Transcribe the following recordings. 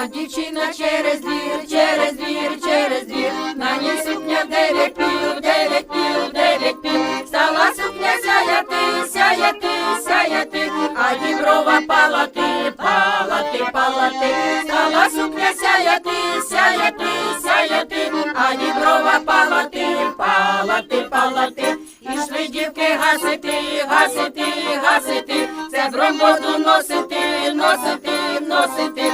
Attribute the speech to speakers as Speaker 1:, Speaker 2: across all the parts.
Speaker 1: Йшла дівчина через двір, через двір, через двір, на ній сукня дев'ять пів, дев'ять пів, дев'ять пів, стала сукня сяяти, сяяти, сяяти, а діброва палати, палати, палати, стала сукня сяяти, сяяти, сяяти, а діброва палати, палати, палати, ішли дівки гасити, гасити, гасити, це бромботу носити, носити, носити.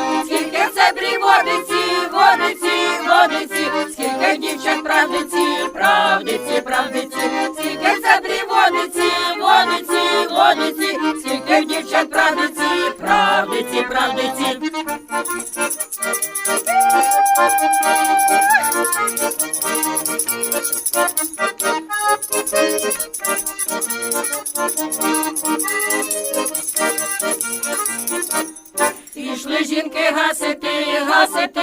Speaker 1: Водиці, скільки дівчат правдиці, правдиці, правдиці, скільки це водиці, водиці, водиці, скільки дівчат правдиці, правдиці, правдиці. Пішли жінки гасити, гасити,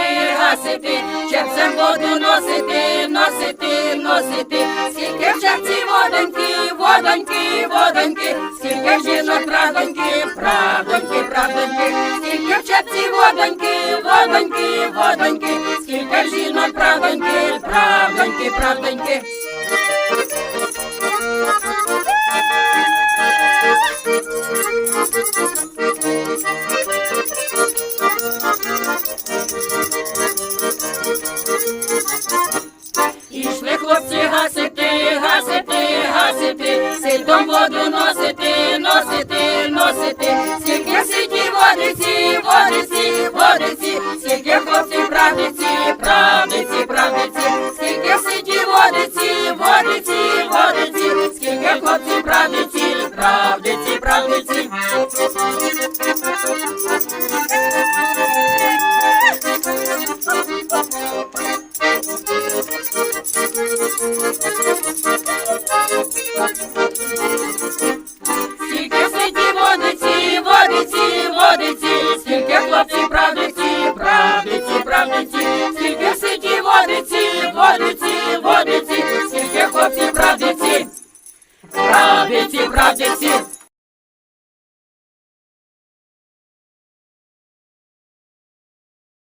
Speaker 1: гасити, чепцем воду носити, носити, носити, скільки в чепці водоньки, водоньки, водоньки, скільки жінок правдоньки, правдоньки, правдоньки, скільки в чепці водоньки, водоньки, водоньки, скільки жінок правдоньки, правдоньки, правдоньки. Ситом воду